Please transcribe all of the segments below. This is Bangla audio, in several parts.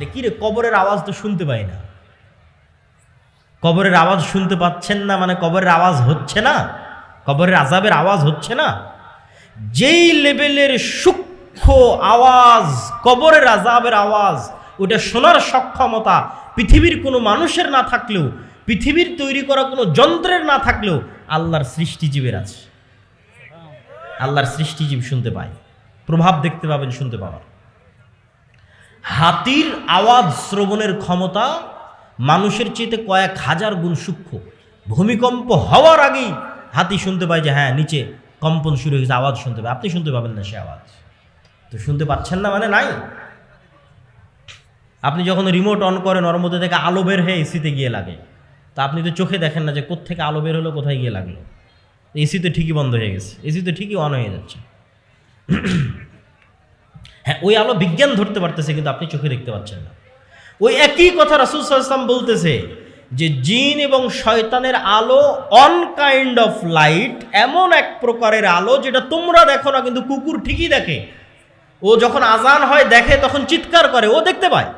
ভিতরে কিরে কবরের আওয়াজ তো শুনতে পাই না। কবরের আওয়াজ শুনতে পাচ্ছেন না মানে কবরের আওয়াজ হচ্ছে না? কবরের আজাবের আওয়াজ হচ্ছে না? যেই লেভেলের সূক্ষ্ম আওয়াজ, কবরের আজাবের আওয়াজ, ওটা শোনার সক্ষমতা পৃথিবীর কোনো মানুষের না থাকলেও, পৃথিবীর তৈরি করা কোনো যন্ত্রের না থাকলেও আল্লাহর সৃষ্টিজীবের আছে। আল্লাহর সৃষ্টিজীব শুনতে পায়। প্রভাব দেখতে পাবেন, শুনতে পাওয়ার। হাতির আওয়াজ শ্রবণের ক্ষমতা মানুষের চেয়েতে কয়েক হাজার গুণ সূক্ষ্ম। ভূমিকম্প হওয়ার আগেই হাতি শুনতে পায় যে হ্যাঁ নিচে কম্পন শুরু হয়েছে আওয়াজ শুনতে পায়। আপনি শুনতে পাবেন না সে আওয়াজ। তো শুনতে পাচ্ছেন না মানে নাই? আপনি যখন রিমোট অন করেন, ওর মধ্যে থেকে আলো বের হয়ে এসিতে গিয়ে লাগে। তা আপনি তো চোখে দেখেন না যে, কোত্থেকে আলো বের হলো, কোথায় গিয়ে লাগল। এসি তো ঠিকই বন্ধ হয়ে গেছে। এসি তো ঠিকই অন হয়ে যাচ্ছে। হ্যাঁ ওই আলো বিজ্ঞান ধরতে পারতেছে, কিন্তু আপনি চোখে দেখতে পাচ্ছেন না। ওই একই কথা রাসুল সাল্লাম বলতেছে যে, জিন এবং শয়তানের আলো অন কাইন্ড অফ লাইট এমন এক প্রকারের আলো যেটা তোমরা দেখো না, কিন্তু কুকুর ঠিকই দেখে। ও যখন আজান হয়, দেখে, তখন চিৎকার করে, ও দেখতে পায়।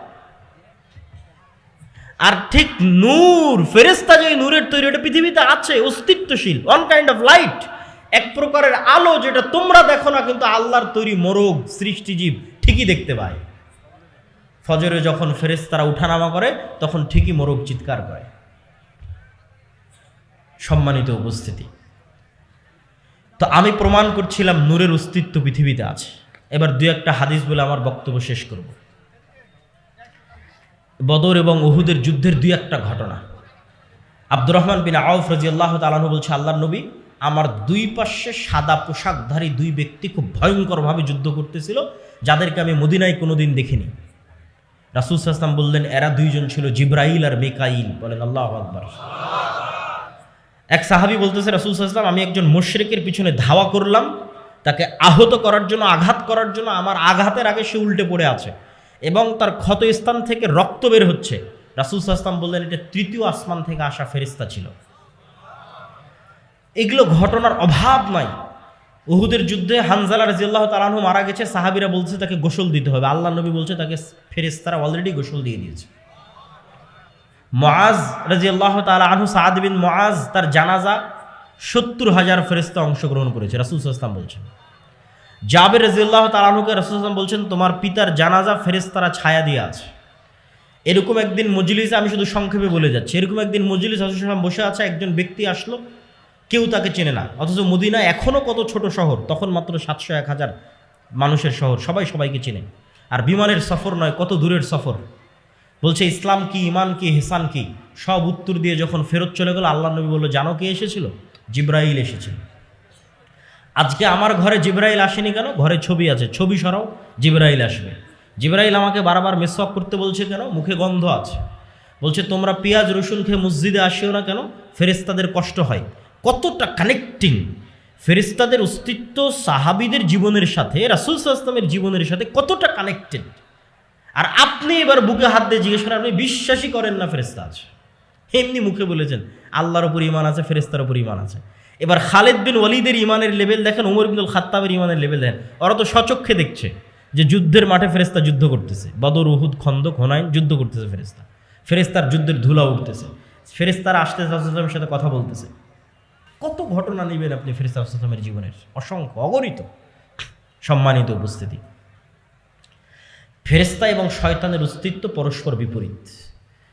আর ঠিক নূর ফেরেস্তা যে নূরের তৈরি, ওটা পৃথিবীতে আছে, অস্তিত্বশীল অন কাইন্ড অফ লাইট এক প্রকারের আলো যেটা তোমরা দেখো না, কিন্তু আল্লাহর তৈরি মোরগ, সৃষ্টিজীব ঠিকই দেখতে পায়। ফজরে যখন ফেরেস তারা উঠানামা করে, তখন ঠিকই মোরগ চিৎকার করে। সম্মানিত উপস্থিতি। তো আমি প্রমাণ করছিলাম নূরের অস্তিত্ব পৃথিবীতে আছে। এবার দু একটা হাদিস বলে আমার বক্তব্য শেষ করব। বদর এবং ওহুদের যুদ্ধের দুই একটা ঘটনা। আব্দুর রহমান বিন আউফ রাজি আল্লাহ তালাহু বলছে আল্লাহ নবী আমার দুই পাশে সাদা পোশাকধারী দুই ব্যক্তি খুব ভয়ঙ্করভাবে যুদ্ধ করতেছিল, যাদেরকে আমি মদিনায় কোনোদিন দেখিনি। রাসুল সাল্লাম বললেন, এরা দুইজন ছিল জিব্রাইল আর মেকাইল। বলেন, আল্লাহ আকবর। এক সাহাবি বলতেছে, রাসুল সাল্লাম আমি একজন মুশরিকের পিছনে ধাওয়া করলাম। তাকে আহত করার জন্য, আঘাত করার জন্য আমার আঘাতের আগে সে উল্টে পড়ে আছে এবং তার ক্ষত স্থান থেকে রক্ত বের হচ্ছে। রাসুল সাল্লাম বললেন, এটা তৃতীয় আসমান থেকে আসা ফেরিস্তা ছিল। এগুলো ঘটনার অভাব নাই উহুদের যুদ্ধে হানজালা রাজিয়াল্লাহ তালাহু মারা গেছে, সাহাবিরা বলছে তাকে গোসল দিতে হবে। আল্লাহ নবী বলছে তাকে ফেরিস্তারা অলরেডি গোসল দিয়ে দিয়েছে। মআজ রাজিয়াল্লাহ তালা আনহু সাদ বিন মআজ তার জানাজা সত্তর হাজার ফেরিস্তা অংশগ্রহণ করেছে, রাসুল সাল্লাম বলছেন। জাবের রাজিয়াল্লাহ তালাহুকে রাসুল সাল্লাম বলছেন, তোমার পিতার জানাজা ফেরিস্তারা ছায়া দিয়ে আছে। এরকম একদিন মজলিসে আমি শুধু সংক্ষেপে বলে যাচ্ছি, এরকম একদিন মজলিস হাসুসালাম বসে আছে, একজন ব্যক্তি আসলো কেউ তাকে চেনে না। অথচ মদিনা এখনও কত ছোট শহর, তখন মাত্র সাতশো এক হাজার মানুষের শহর, সবাই সবাইকে চেনে। আর বিমানের সফর নয়, কত দূরের সফর। বলছে, ইসলাম কি ইমান কি হেসান কি? সব উত্তর দিয়ে যখন ফেরত চলে গেল, আল্লাহ নবী বলল, জানো কে এসেছিল? জিব্রাইল এসেছিল। আজকে আমার ঘরে জিব্রাইল আসেনি কেন? ঘরে ছবি আছে, ছবি সরাও, জিব্রাইল আসবে। জিব্রাইল আমাকে বারবার মেসওয়াক করতে বলছে কেন? মুখে গন্ধ আছে। বলছে, তোমরা পেঁয়াজ, রসুন খেয়ে মসজিদে আসিও না কেন? ফেরেস্তাদের কষ্ট হয়। কতটা কানেক্টিং ফেরিস্তাদের অস্তিত্ব সাহাবিদের জীবনের সাথে, রাসুল সাল্লামের জীবনের সাথে কতটা কানেক্টেড আর আপনি এবার বুকে হাত দিয়ে জিজ্ঞেস করেন, আপনি বিশ্বাসই করেন না ফেরিস্তা আছে এমনি মুখে বলেছেন, আল্লাহর উপর ইমান আছে ফেরিস্তার উপর ইমান আছে। এবার খালেদ বিন ওয়ালিদের ইমানের লেভেল দেখেন উমর বিনুল খাত্তাবের ইমানের লেভেল দেখেন। ওরা তো সচক্ষে দেখছে যে যুদ্ধের মাঠে ফেরেস্তা যুদ্ধ করতেছে। বদর, উহুদ, খন্দক, হোনাইন যুদ্ধ করতেছে ফেরেস্তা ফেরেস্তার যুদ্ধের ধুলা উঠতেছে। ফেরেস্তারা আসতে সাথে কথা বলতেছে। কত ঘটনা নেবেন আপনি ফেরিস্তা আসলামের জীবনের? অসংখ্য, অগণিত। সম্মানিত উপস্থিতি। ফেরেস্তা এবং শয়তানের অস্তিত্ব পরস্পর বিপরীত।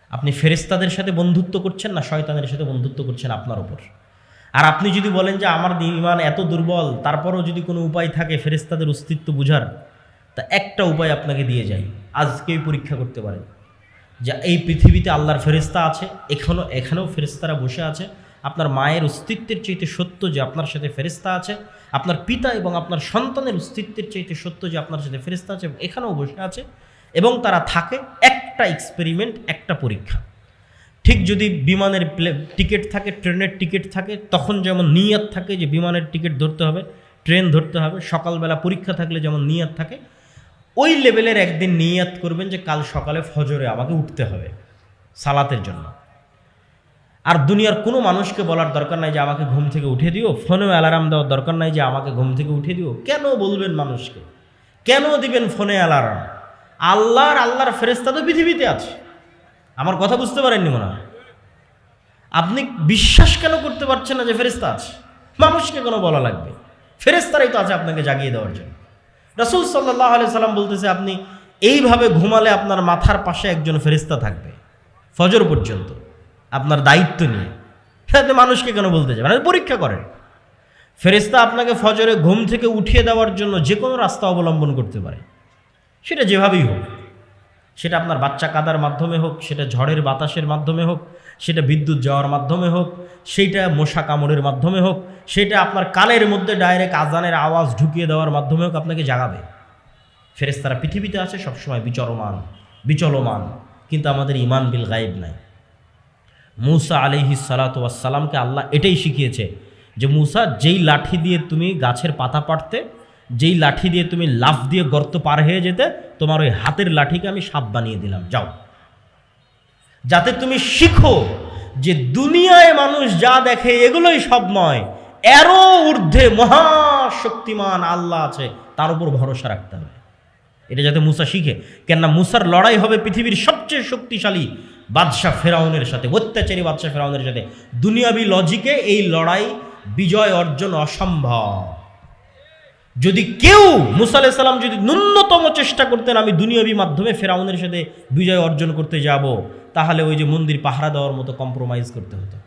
আপনি ফেরেস্তাদের সাথে বন্ধুত্ব করছেন না শয়তানের সাথে বন্ধুত্ব করছেন আপনার ওপর আর আপনি যদি বলেন যে আমার ইমান এত দুর্বল, তারপরও যদি কোনো উপায় থাকে ফেরেস্তাদের অস্তিত্ব বুঝার, তা একটা উপায় আপনাকে দিয়ে যাই। আজকেই পরীক্ষা করতে পারেন। যে এই পৃথিবীতে আল্লাহর ফেরিস্তা আছে এখনও এখানেও ফেরিস্তারা বসে আছে। আপনার মায়ের অস্তিত্বের চাইতে সত্য যে আপনার সাথে ফেরিস্তা আছে, আপনার পিতা এবং আপনার সন্তানের অস্তিত্বের চাইতে সত্য যে আপনার সাথে ফেরিস্তা আছে এখানেও বসে আছে এবং তারা থাকে একটা এক্সপেরিমেন্ট একটা পরীক্ষা। ঠিক যদি বিমানের টিকিট থাকে, ট্রেনের টিকিট থাকে, তখন যেমন নিয়াত থাকে যে বিমানের টিকিট ধরতে হবে, ট্রেন ধরতে হবে, সকালবেলা পরীক্ষা থাকলে যেমন নিয়াত থাকে, ওই লেভেলের একদিন নিয়াত করবেন যে কাল সকালে ফজরে আমাকে উঠতে হবে সালাতের জন্য। আর দুনিয়ার কোনো মানুষকে বলার দরকার নাই যে আমাকে ঘুম থেকে উঠে দিও। ফোনেও অ্যালার্ম দেওয়ার দরকার নাই যে আমাকে ঘুম থেকে উঠে দিও। কেন বলবেন মানুষকে? কেন দিবেন ফোনে অ্যালার্ম আল্লাহর আল্লাহর ফেরেস্তা তো পৃথিবীতে আছে। আমার কথা বুঝতে পারেননি মনে হয়। আপনি বিশ্বাস কেন করতে পারছেন না যে ফেরেস্তা আছে? মানুষকে কোনো বলা লাগবে? ফেরেস্তারাই তো আছে আপনাকে জাগিয়ে দেওয়ার জন্য। রসুল সাল্লাহ আলি সাল্লাম বলতেছে, আপনি এইভাবে ঘুমালে আপনার মাথার পাশে একজন ফেরেস্তা থাকবে। ফজর পর্যন্ত। আপনার দায়িত্ব নিয়ে। সাথে মানুষকে কেন বলতে যাবেন আপনি পরীক্ষা করেন। ফেরেস্তা আপনাকে ফজরে ঘুম থেকে উঠিয়ে দেওয়ার জন্য যে কোনো রাস্তা অবলম্বন করতে পারে। সেটা যেভাবেই হোক। সেটা আপনার বাচ্চা কাদার মাধ্যমে হোক, সেটা ঝড়ের বাতাসের মাধ্যমে হোক, সেটা বিদ্যুৎ যাওয়ার মাধ্যমে হোক সেইটা মশা কামড়ের মাধ্যমে হোক, সেটা আপনার কানের মধ্যে ডাইরেক্ট আজানের আওয়াজ ঢুকিয়ে দেওয়ার মাধ্যমে হোক আপনাকে জাগাবে। ফেরেস্তারা পৃথিবীতে আছে সবসময় বিচরমান, বিচলমান। কিন্তু আমাদের ইমান বিল গায়েব নাই। মুসা আলিহি সালাতামকে আল্লাহ এটাই শিখিয়েছে যে মুসা, যেই লাঠি দিয়ে তুমি গাছের পাতা পাড়তে, যেই লাঠি দিয়ে তুমি লাফ দিয়ে গর্ত পার হয়ে যেতে, তোমার ওই হাতের লাঠিকে আমি সাপ বানিয়ে দিলাম। যাও। যাতে তুমি শিখো যে দুনিয়ায় মানুষ যা দেখে এগুলোই সব নয়, এরও ঊর্ধ্বে মহাশক্তিমান আল্লাহ আছে, তার উপর ভরসা রাখতে হবে। এটা যাতে মুসা শিখে। কেননা মুসার লড়াই হবে পৃথিবীর সবচেয়ে শক্তিশালী বাদশাহ ফেরাউনের সাথে, অত্যাচারী বাদশাহ ফেরাউনের সাথে। দুনিয়াবি লজিকে এই লড়াই বিজয় অর্জন অসম্ভব। যদি কেউ মুসা আলাইহিস সালাম যদি ন্যূনতম চেষ্টা করতেন আমি দুনিয়াবি মাধ্যমে ফেরাউনের সাথে বিজয় অর্জন করতে যাব, তাহলে ওই যে মন্দির পাহারা দেওয়ার মতো কম্প্রোমাইজ করতে হতো।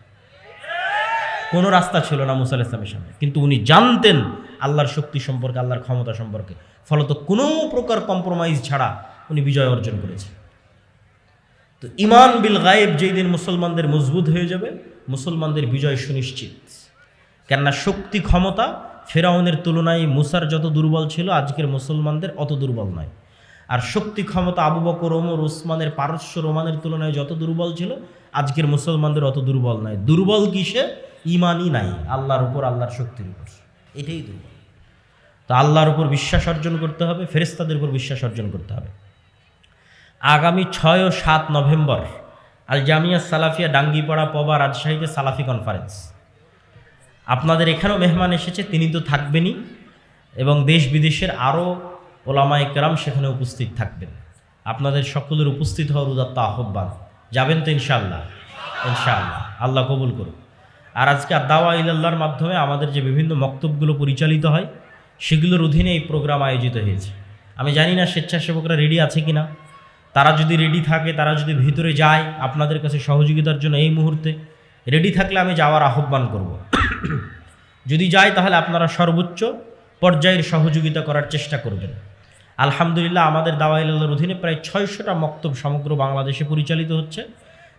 কোনো রাস্তা ছিল না মুসা আলাইহিস সালামের সামনে। কিন্তু উনি জানতেন আল্লাহর শক্তি সম্পর্কে, আল্লাহর ক্ষমতা সম্পর্কে। ফলত কোনো প্রকার কম্প্রোমাইজ ছাড়া উনি বিজয় অর্জন করেছেন। তো ইমান বিল গায়েব যেই দিন মুসলমানদের মজবুত হয়ে যাবে, মুসলমানদের বিজয় সুনিশ্চিত। কেননা শক্তি ক্ষমতা ফেরাউনের তুলনায় মুসার যত দুর্বল ছিল, আজকের মুসলমানদের অত দুর্বল নয়। আর শক্তি ক্ষমতা আবু বকর, ওমর উসমানের পারস্য রোমানের তুলনায় যত দুর্বল ছিল, আজকের মুসলমানদের অত দুর্বল নয়। দুর্বল কিসে? ইমানই নাই, আল্লাহর উপর আল্লাহর শক্তির উপর। এটাই দুর্বল। তো আল্লাহর উপর বিশ্বাস অর্জন করতে হবে ফেরেস্তাদের উপর বিশ্বাস অর্জন করতে হবে। আগামী ছয় ও সাত নভেম্বর আল জামিয়া সালাফিয়া ডাঙ্গিপাড়া পবা রাজশাহীতে সালাফি কনফারেন্স আপনাদের এখানেও মেহমান এসেছে, তিনি তো থাকবেনই এবং দেশ বিদেশের আরও ওলামা একরাম সেখানে উপস্থিত থাকবেন। আপনাদের সকলের উপস্থিত হওয়ার উদাত্ত আহ্বান। যাবেন তো ইনশাআল্লাহ ইনশাআল্লাহ, আল্লাহ কবুল করুন আর আজকে দাওয়া ইল্লাহর মাধ্যমে আমাদের যে বিভিন্ন মক্তবগুলো পরিচালিত হয়, সেগুলোর অধীনে এই প্রোগ্রাম আয়োজিত হয়েছে। আমি জানি না স্বেচ্ছাসেবকরা রেডি আছে কি না তারা যদি রেডি থাকে, তারা যদি ভিতরে যায়, আপনাদের কাছে সহযোগিতার জন্য এই মুহূর্তে রেডি থাকলে আমি যাওয়ার আহ্বান করব। যদি যায়, তাহলে আপনারা সর্বোচ্চ পর্যায়ের সহযোগিতা করার চেষ্টা করবেন। আলহামদুলিল্লাহ, আমাদের দাওয়াইল্লার অধীনে প্রায় ছয়শোটা মক্তব সমগ্র বাংলাদেশে পরিচালিত হচ্ছে,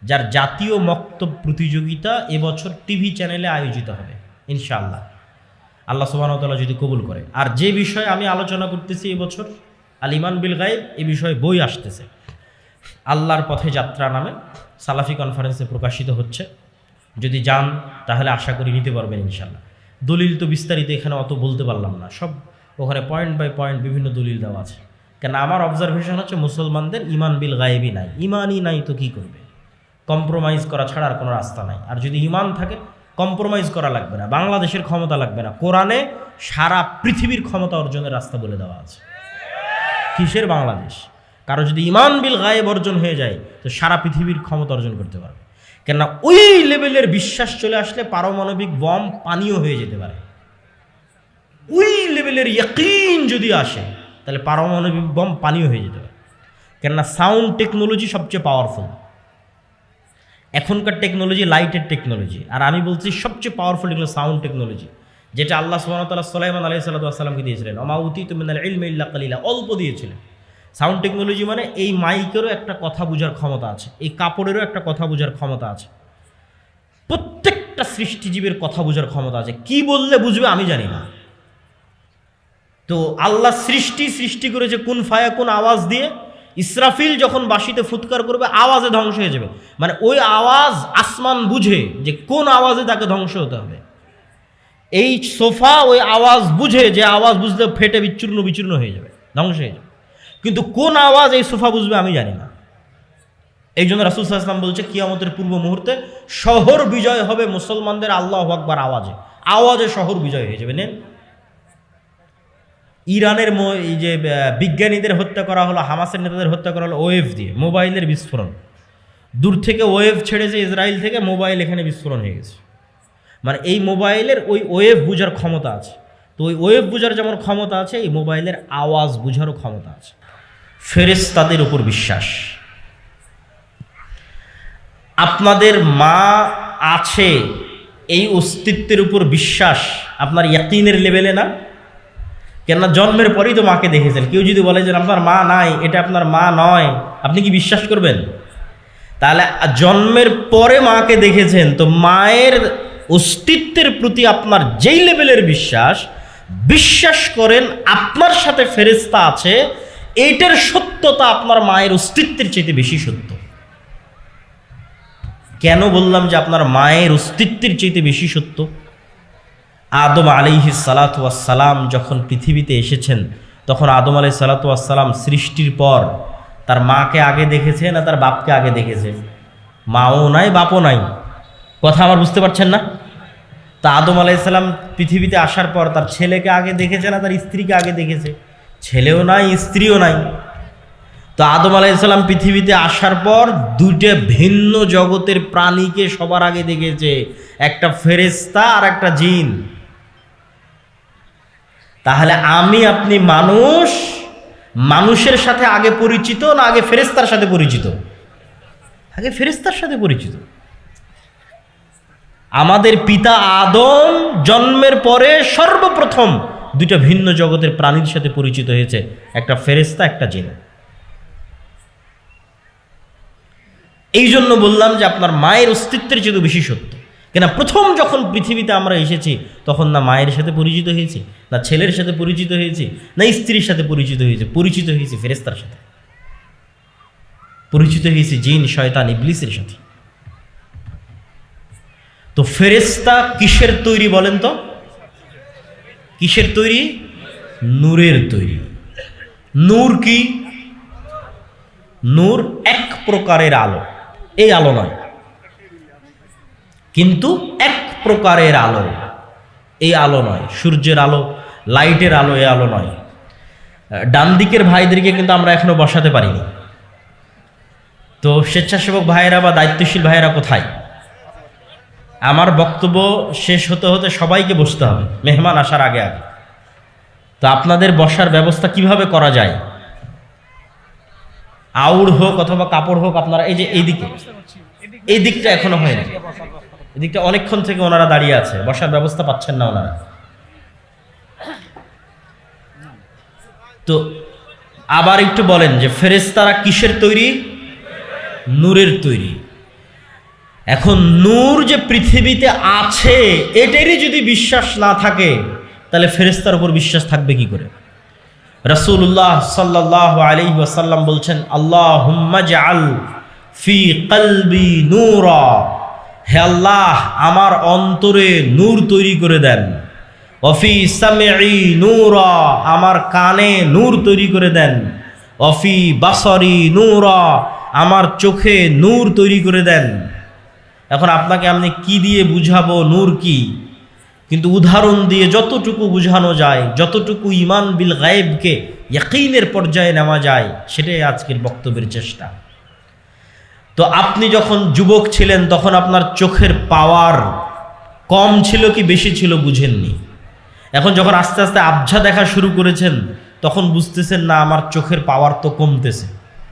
যার জাতীয় মক্তব প্রতিযোগিতা এবছর টিভি চ্যানেলে আয়োজিত হবে, ইনশাআল্লাহ। আল্লাহ সুবাহতাল্লাহ যদি কবুল করে। আর যে বিষয়ে আমি আলোচনা করতেছি এবছর আল ইমান বিল গায়েব, এ বিষয়ে বই আসতেছে। আল্লাহর পথে যাত্রা নামে সালাফি কনফারেন্সে প্রকাশিত হচ্ছে। যদি যান, তাহলে আশা করি নিতে পারবেন ইনশাল্লাহ দলিল তো বিস্তারিত এখানে অত বলতে পারলাম না। সব ওখানে পয়েন্ট বাই পয়েন্ট বিভিন্ন দলিল দেওয়া আছে। কেন আমার অবজারভেশন হচ্ছে মুসলমানদের ইমান বিল গায়েবই নাই। ইমানই নাই তো কি করবে? কম্প্রোমাইজ করা ছাড়া আর কোনো রাস্তা নাই। আর যদি ইমান থাকে কম্প্রোমাইজ করা লাগবে না। বাংলাদেশের ক্ষমতা লাগবে না। কোরআনে সারা পৃথিবীর ক্ষমতা অর্জনের রাস্তা বলে দেওয়া আছে। কিসের বাংলাদেশ? কারও যদি ইমান বিল গায়েব অর্জন হয়ে যায়, তো সারা পৃথিবীর ক্ষমতা অর্জন করতে পারবে। কেননা ওই লেভেলের বিশ্বাস চলে আসলে পারমাণবিক বম পানীয় হয়ে যেতে পারে। ওই লেভেলের ইয়কিন যদি আসে, তাহলে পারমাণবিক বম পানীয় হয়ে যেতে পারে। কেননা সাউন্ড টেকনোলজি সবচেয়ে পাওয়ারফুল। এখনকার টেকনোলজি লাইটের টেকনোলজি। আর আমি বলছি সবচেয়ে পাওয়ারফুল এগুলো সাউন্ড টেকনোলজি। যেটা আল্লাহ সুবাহতাল্লাহ সালাইমান আলাই সাল্লামকে দিয়েছিলেন। অমাউতি ইলম ইল্লা কালিলা, অল্প দিয়েছিলেন। সাউন্ড টেকনোলজি মানে এই মাইকেরও একটা কথা বোঝার ক্ষমতা আছে, এই কাপড়েরও একটা কথা বোঝার ক্ষমতা আছে। প্রত্যেকটা সৃষ্টিজীবের কথা বোঝার ক্ষমতা আছে। কি বললে বুঝবে আমি জানি না। তো আল্লাহ সৃষ্টি সৃষ্টি করেছে কোন ফায়া কোন আওয়াজ দিয়ে। ইসরাফিল যখন বাসিতে ফুৎকার করবে, আওয়াজে ধ্বংস হয়ে যাবে। মানে ওই আওয়াজ আসমান বুঝে যে কোন আওয়াজে তাকে ধ্বংস হতে হবে। এই সোফা ওই আওয়াজ বুঝে, যে আওয়াজ বুঝলে ফেটে বিচ্ছূর্ণ বিচূর্ণ হয়ে যাবে, ধ্বংস হয়ে যাবে। কিন্তু কোন আওয়াজ এই সোফা বুঝবে আমি জানি না। এই জন্য রাসুল বলছে, কিয়ামতের পূর্ব মুহূর্তে শহর বিজয় হবে মুসলমানদের আল্লাহ আকবার আওয়াজে। আওয়াজে শহর বিজয় হয়ে যাবে, নেন। ইরানের এই যে বিজ্ঞানীদের হত্যা করা হলো, হামাসের নেতাদের হত্যা করা হলো ওয়েভ দিয়ে, মোবাইলের বিস্ফোরণ। দূর থেকে ওয়েভ ছেড়েছে ইসরায়েল থেকে, মোবাইল এখানে বিস্ফোরণ হয়ে গেছে। মানে এই মোবাইলের ওই ওয়েভ বুঝার ক্ষমতা আছে। তো ওই ওয়েভ বুঝার যেমন ক্ষমতা আছে, এই মোবাইলের আওয়াজ বুঝারও ক্ষমতা আছে। ফেরেশতাদের উপর বিশ্বাস। আপনাদের মা আছে এই অস্তিত্বের উপর বিশ্বাস আপনার ইয়াকিনের লেভেলে না? কেননা জন্মের পরেই তো মাকে দেখেছেন। কেউ যদি বলে যে আপনার মা নাই, এটা আপনার মা নয়, আপনি কি বিশ্বাস করবেন? তাহলে জন্মের পরে মাকে দেখেছেন, তো মায়ের অস্তিত্বের প্রতি আপনার যেই লেভেলের বিশ্বাস বিশ্বাস করেন আপনার সাথে ফেরেস্তা আছে এইটার সত্যতা আপনার মায়ের অস্তিত্বের চাইতে বেশি সত্য। কেন বললাম যে আপনার মায়ের অস্তিত্বের চাইতে বেশি সত্য? আদম আলিহি সালাতাম যখন পৃথিবীতে এসেছেন, তখন আদম আলাই সালাতাম সৃষ্টির পর তার মাকে আগে দেখেছে না তার বাপকে আগে দেখেছে? মাও নাই, বাপও নাই। কথা আমার বুঝতে পারছেন না? তা আদম আলাইসাল্লাম পৃথিবীতে আসার পর তার ছেলেকে আগে দেখেছে না তার স্ত্রীকে আগে দেখেছে? ছেলেও নাই, স্ত্রীও নাই। তো আদম আলাইসাল্লাম পৃথিবীতে আসার পর দুইটা ভিন্ন জগতের প্রাণীকে সবার আগে দেখেছে। একটা ফেরেস্তা আর একটা জিন। তাহলে আমি আপনি মানুষ, মানুষের সাথে আগে পরিচিত না আগে ফেরেস্তার সাথে পরিচিত? আগে ফেরেস্তার সাথে পরিচিত। আমাদের পিতা আদম জন্মের পরে সর্বপ্রথম দুইটা ভিন্ন জগতের প্রাণীর সাথে পরিচিত হয়েছে, একটা ফেরেস্তা একটা জিন। এই জন্য বললাম যে আপনার মায়ের অস্তিত্বের চেয়ে বেশি সত্য। কেন প্রথম যখন পৃথিবীতে আমরা এসেছি, তখন না মায়ের সাথে পরিচিত হয়েছি, না ছেলের সাথে পরিচিত হয়েছি, না স্ত্রীর সাথে পরিচিত হয়েছে, পরিচিত হয়েছি ফেরেস্তার সাথে। পরিচিত হয়েছি জিন, শয়তান, ইবলিসের সাথে। তো ফেরেস্তা কিসের তৈরি বলেন তো? কিসের তৈরি? নূরের তৈরি। নূর কি? নূর এক প্রকারের আলো। এই আলো নয়। কিন্তু এক প্রকারের আলো। এই আলো নয়। সূর্যের আলো, লাইটের আলো, এই আলো নয়। ডান দিকের ভাইদেরকে কিন্তু আমরা এখনও বসাতে পারিনি। তো স্বেচ্ছাসেবক ভাইয়েরা বা দায়িত্বশীল ভাইয়েরা কোথায়? আমার বক্তব্য শেষ হতে হতে সবাইকে বসতে হবে, মেহমান আসার আগে আগে। তো আপনাদের বসার ব্যবস্থা কীভাবে করা যায়? আউড় হোক অথবা কাপড় হোক আপনারা, এই যে এই দিকে এই দিকটা এখনও হয়নি। এই দিকটা অনেকক্ষণ থেকে ওনারা দাঁড়িয়ে আছে, বসার ব্যবস্থা পাচ্ছেন না ওনারা। তো আবার একটু বলেন যে ফেরেশতারা কিসের তৈরি? নূরের তৈরি। এখন নূর যে পৃথিবীতে আছে, এটারই যদি বিশ্বাস না থাকে, তাহলে ফেরেস্তার উপর বিশ্বাস থাকবে কি করে? রসুল্লাহ সাল্লাহ আলী ওয়াসাল্লাম বলছেন আল্লাহ হুম্মাজাল ফি কলবি নূরা। হে আল্লাহ, আমার অন্তরে নূর তৈরি করে দেন। অফি সামেই নূরা, আমার কানে নূর তৈরি করে দেন। অফি বাসরি নূরা, আমার চোখে নূর তৈরি করে দেন। এখন আপনাকে আমি কি দিয়ে বুঝাবো, নূর কি? কিন্তু উদাহরণ দিয়ে যতটুকু বুঝানো যায়, যতটুকু ইমান বিল গায়েবকে ইয়াকিনের পর্যায়ে নেওয়া যায়, সেটাই আজকের বক্তব্যের চেষ্টা। তো আপনি যখন যুবক ছিলেন, তখন আপনার চোখের পাওয়ার কম ছিল কি বেশি ছিল বুঝেননি? এখন যখন আস্তে আস্তে আবঝা দেখা শুরু করেছেন, তখন বুঝতেছেন, না, আমার চোখের পাওয়ার তো কমতেছে।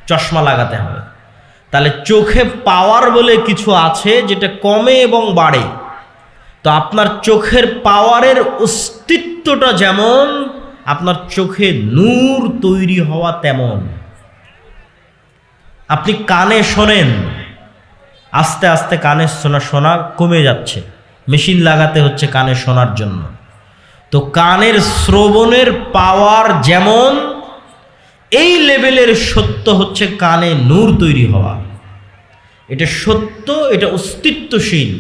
চশমা লাগাতে হবে। তাহলে চোখে পাওয়ার বলে কিছু আছে যেটা কমে এবং বাড়ে। তো আপনার চোখের পাওয়ারের অস্তিত্বটা যেমন, আপনার চোখে নূর তৈরি হওয়া তেমন। আপনি কানে শোনেন, আস্তে আস্তে কানে শোনা শোনা কমে যাচ্ছে। মেশিন লাগাতে হচ্ছে কানে শোনার জন্য। তো কানের শ্রবণের পাওয়ার যেমন এই লেভেলের সত্য হচ্ছে কানে নূর তৈরি হওয়া। এটা সত্য, এটা অস্তিত্বশীল,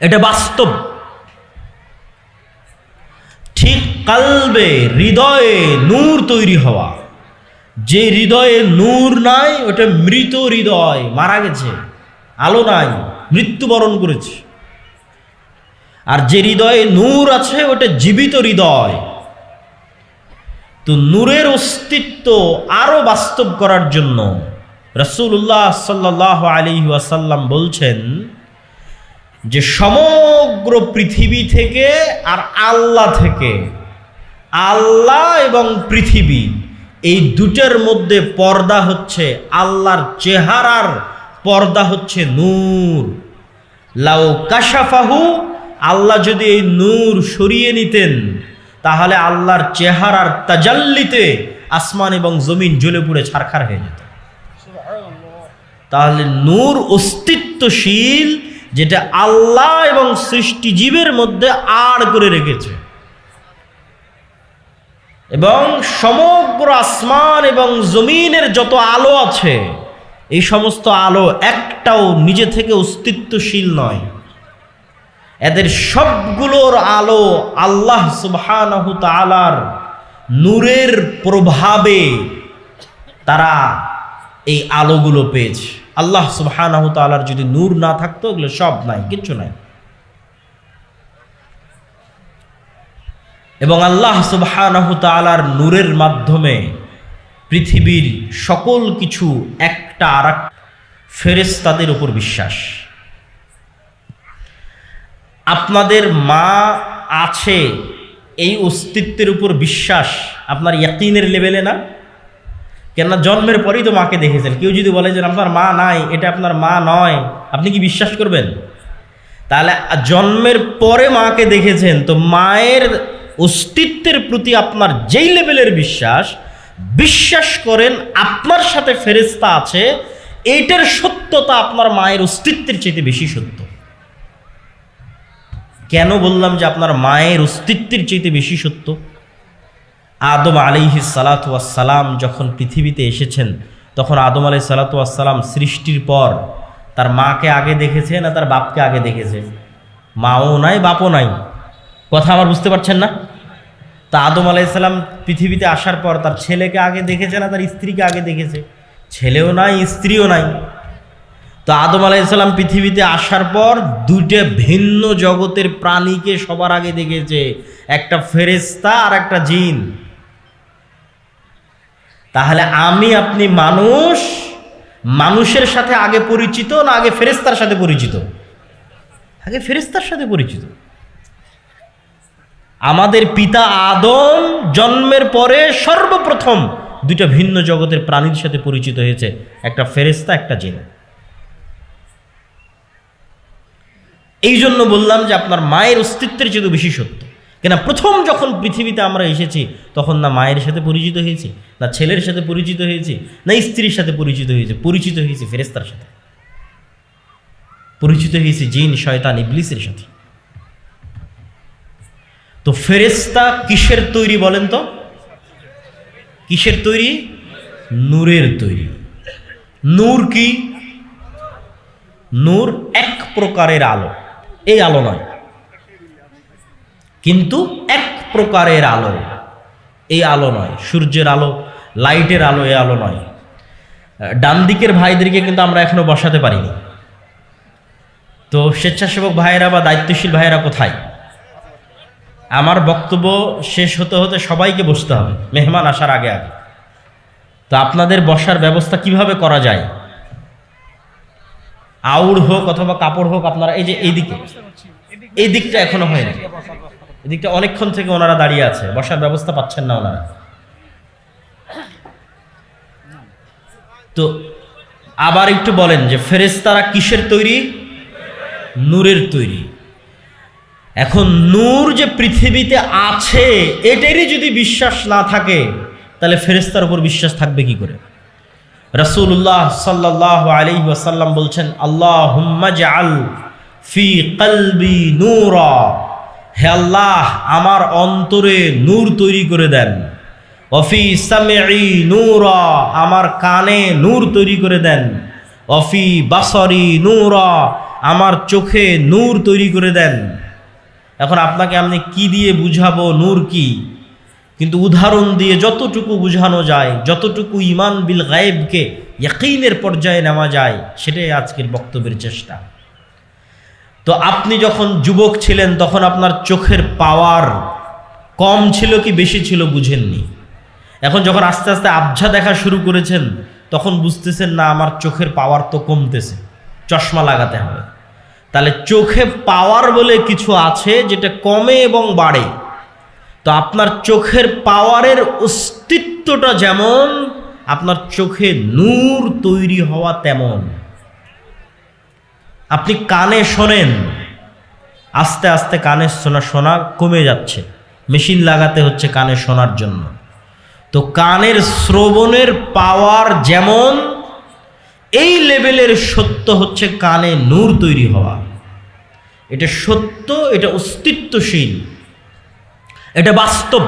এটা বাস্তব। ঠিক কালবে হৃদয়ে নূর তৈরি হওয়া। যে হৃদয়ে নূর নাই, ওটা মৃত হৃদয় মারা গেছে, আলো নাই, মৃত্যুবরণ করেছে। আর যে হৃদয়ে নূর আছে, ওটা জীবিত হৃদয় তো নূরের অস্তিত্ব আরও বাস্তব করার জন্য রসুল্লাহ সাল্লাহ আলী ওয়াসাল্লাম বলছেন যে সমগ্র পৃথিবী থেকে আর আল্লাহ থেকে, আল্লাহ এবং পৃথিবী, এই দুটার মধ্যে পর্দা হচ্ছে আল্লাহর চেহারার পর্দা হচ্ছে নূর। লাউ কাশাফাহু, আল্লাহ যদি এই নূর সরিয়ে নিতেন তাহলে আল্লাহর চেহারার তাজাল্লিতে আসমান এবং জমিন জ্বলে পুড়ে ছারখার হয়ে যেত। তাহলে নূর অস্তিত্বশীল, যেটা আল্লাহ এবং সৃষ্টিজীবের মধ্যে আড় করে রেখেছে। এবং সমগ্র আসমান এবং জমিনের যত আলো আছে, এই সমস্ত আলো একটাও নিজে থেকে অস্তিত্বশীল নয়। এদের সবগুলোর আলো আল্লাহ সুবহানাহু নূরের প্রভাবে তারা এই আলোগুলো পেয়েছে। আল্লাহ সুবহানাহু যদি নূর না থাকতো, এগুলো সব নাই, কিচ্ছু নাই। এবং আল্লাহ তাআলার নূরের মাধ্যমে পৃথিবীর সকল কিছু একটা আর ফেরেস্তাদের উপর বিশ্বাস। আপনাদের মা আছে এই অস্তিত্বের উপর বিশ্বাস আপনার ইয়াকিনের লেভেলে না? কেননা জন্মের পরেই তো মাকে দেখেছেন। কেউ যদি বলে যে আপনার মা নাই, এটা আপনার মা নয়, আপনি কি বিশ্বাস করবেন? তাহলে জন্মের পরে মাকে দেখেছেন, তো মায়ের অস্তিত্বের প্রতি আপনার যেই লেভেলের বিশ্বাস বিশ্বাস করেন আপনার সাথে ফেরেস্তা আছে, এইটার সত্যতা আপনার মায়ের অস্তিত্বের চাইতে বেশি সত্য। কেন বললাম যে আপনার মায়ের অস্তিত্বের চাইতে বেশি সত্য? আদম আলিহি সালাতাম যখন পৃথিবীতে এসেছেন, তখন আদম আলি সালাতাম সৃষ্টির পর তার মাকে আগে দেখেছে না তার বাপকে আগে দেখেছে? মাও নাই, বাপও নাই। কথা আমার বুঝতে পারছেন না? তা আদম আলাইসাল্লাম পৃথিবীতে আসার পর তার ছেলেকে আগে দেখেছে না তার স্ত্রীকে আগে দেখেছে? ছেলেও নাই, স্ত্রীও নাই। তো আদম আলাইসাল্লাম পৃথিবীতে আসার পর দুইটা ভিন্ন জগতের প্রাণীকে সবার আগে দেখেছে। একটা ফেরেস্তা আর একটা জিন। তাহলে আমি আপনি মানুষ, মানুষের সাথে আগে পরিচিত না আগে ফেরেস্তার সাথে পরিচিত? আগে ফেরেস্তার সাথে পরিচিত। আমাদের পিতা আদম জন্মের পরে সর্বপ্রথম দুইটা ভিন্ন জগতের প্রাণীর সাথে পরিচিত হয়েছে, একটা ফেরেস্তা একটা জিন। এই জন্য বললাম যে আপনার মায়ের অস্তিত্বের চেয়ে বেশি সত্য। কেন প্রথম যখন পৃথিবীতে আমরা এসেছি, তখন না মায়ের সাথে পরিচিত হয়েছি, না ছেলের সাথে পরিচিত হয়েছি, না স্ত্রীর সাথে পরিচিত হয়েছে পরিচিত হয়েছে ফেরেস্তার সাথে। পরিচিত হয়েছে জিন, শয়তান, ইবলিসের সাথে। তো ফেরেস্তা কিসের তৈরি বলেন তো? কিসের তৈরি? নূরের তৈরি। নূর কি? নূর এক প্রকারের আলো। এই আলো নয়। কিন্তু এক প্রকারের আলো। এই আলো নয়। সূর্যের আলো, লাইটের আলো এই আলো নয়। ডান দিকের ভাইদেরকে কিন্তু আমরা এখনও বসাতে পারিনি। তো স্বেচ্ছাসেবক ভাইয়েরা বা দায়িত্বশীল ভাইয়েরা কোথায়? আমার বক্তব্য শেষ হতে হতে সবাইকে বসতে হবে, মেহমান আসার আগে আগে। তো আপনাদের বসার ব্যবস্থা কীভাবে করা যায়? আউড় হোক অথবা কাপড় হোক আপনারা এই যে এই দিকে এই দিকটা এখনও হয়নি। এদিকটা অনেকক্ষণ থেকে ওনারা দাঁড়িয়ে আছে। বসার ব্যবস্থা পাচ্ছেন না ওনারা। তো আবার একটু বলেন যে ফেরেস্তারা কিসের তৈরি? নূরের তৈরি। এখন নূর যে পৃথিবীতে আছে এটারই যদি বিশ্বাস না থাকে তাহলে ফেরেস্তার উপর বিশ্বাস থাকবে কি করে? রসুল্লাহ সাল্লাহ আলী ওয়াসাল্লাম বলছেন আল্লাহ হুম্মাজ ফি কলবি নূরা। হে আল্লাহ, আমার অন্তরে নূর তৈরি করে দেন। অফি সামেই নূরা, আমার কানে নূর তৈরি করে দেন। অফি বাসরি নূরা, আমার চোখে নূর তৈরি করে দেন। এখন আপনাকে আমি কি দিয়ে বুঝাবো নূর কি? কিন্তু উদাহরণ দিয়ে যতটুকু বুঝানো যায়, যতটুকু ইমান বিল গায়েবকে ইয়াকিনের পর্যায়ে নেওয়া যায়, সেটাই আজকের বক্তব্যের চেষ্টা। তো আপনি যখন যুবক ছিলেন, তখন আপনার চোখের পাওয়ার কম ছিল কি বেশি ছিল বুঝেননি? এখন যখন আস্তে আস্তে আবঝা দেখা শুরু করেছেন, তখন বুঝতেছেন, না, আমার চোখের পাওয়ার তো কমতেছে, চশমা লাগাতে হবে। তাহলে চোখে পাওয়ার বলে কিছু আছে যেটা কমে এবং বাড়ে। তো আপনার চোখের পাওয়ারের অস্তিত্বটা যেমন, আপনার চোখে নূর তৈরি হওয়া তেমন। আপনি কানে শোনেন, আস্তে আস্তে কানে শোনা শোনা কমে যাচ্ছে। মেশিন লাগাতে হচ্ছে কানে শোনার জন্য। তো কানের শ্রবণের পাওয়ার যেমন, এই লেভেলের সত্য হচ্ছে কানে নূর তৈরি হওয়া। এটা সত্য, এটা অস্তিত্বশীল। এটা বাস্তব।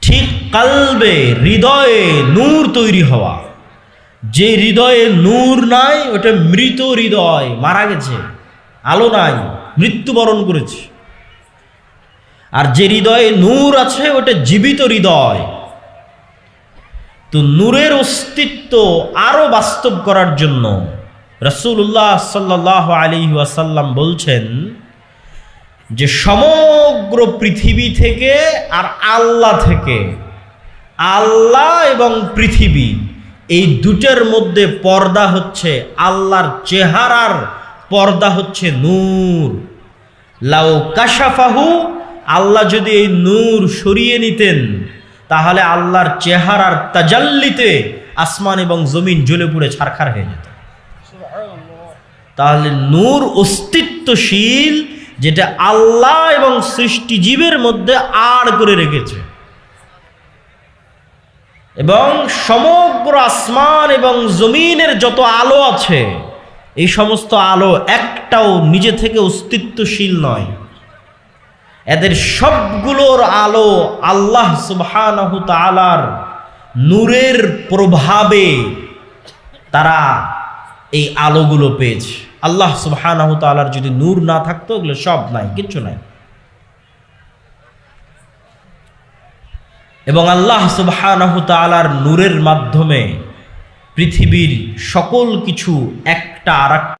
ঠিক কালবে হৃদয়ে নূর তৈরি হওয়া। যে হৃদয়ে নূর নাই, ওটা মৃত হৃদয় মারা গেছে, আলো নাই, মৃত্যুবরণ করেছে। আর যে হৃদয়ে নূর আছে, ওটা জীবিত হৃদয়। তো নূরের অস্তিত্ব আরও বাস্তব করার জন্য রসুল্লাহ সাল্লাহ আলী ওয়াসাল্লাম বলছেন যে সমগ্র পৃথিবী থেকে আর আল্লাহ থেকে আল্লাহ এবং পৃথিবী এই দুটের মধ্যে পর্দা হচ্ছে আল্লাহর চেহারার পর্দা হচ্ছে নূর। লাউ কাশাফাহু আল্লাহ যদি এই নূর সরিয়ে নিতেন তাহলে আল্লাহর চেহারার তাজাল্লিতে আসমান এবং জমিন জ্বলে পুড়ে ছারখার হয়ে যেত। তাহলে নূর অস্তিত্বশীল যেটা আল্লাহ এবং সৃষ্টিজীবের মধ্যে আড় করে রেখেছে। এবং সমগ্র আসমান এবং জমিনের যত আলো আছে, এই সমস্ত আলো একটাও নিজে থেকে অস্তিত্বশীল নয়। এদের সবগুলোর আলো আল্লাহ সুবহানাহু তাআলার নূরের প্রভাবে তারা এই আলোগুলো পেয়েছে। আল্লাহ সুবাহ তালার যদি নূর না থাকতো, এগুলো সব নাই, কিচ্ছু নাই। এবং আল্লাহ সুবাহ তালার নূরের মাধ্যমে পৃথিবীর সকল কিছু একটা আর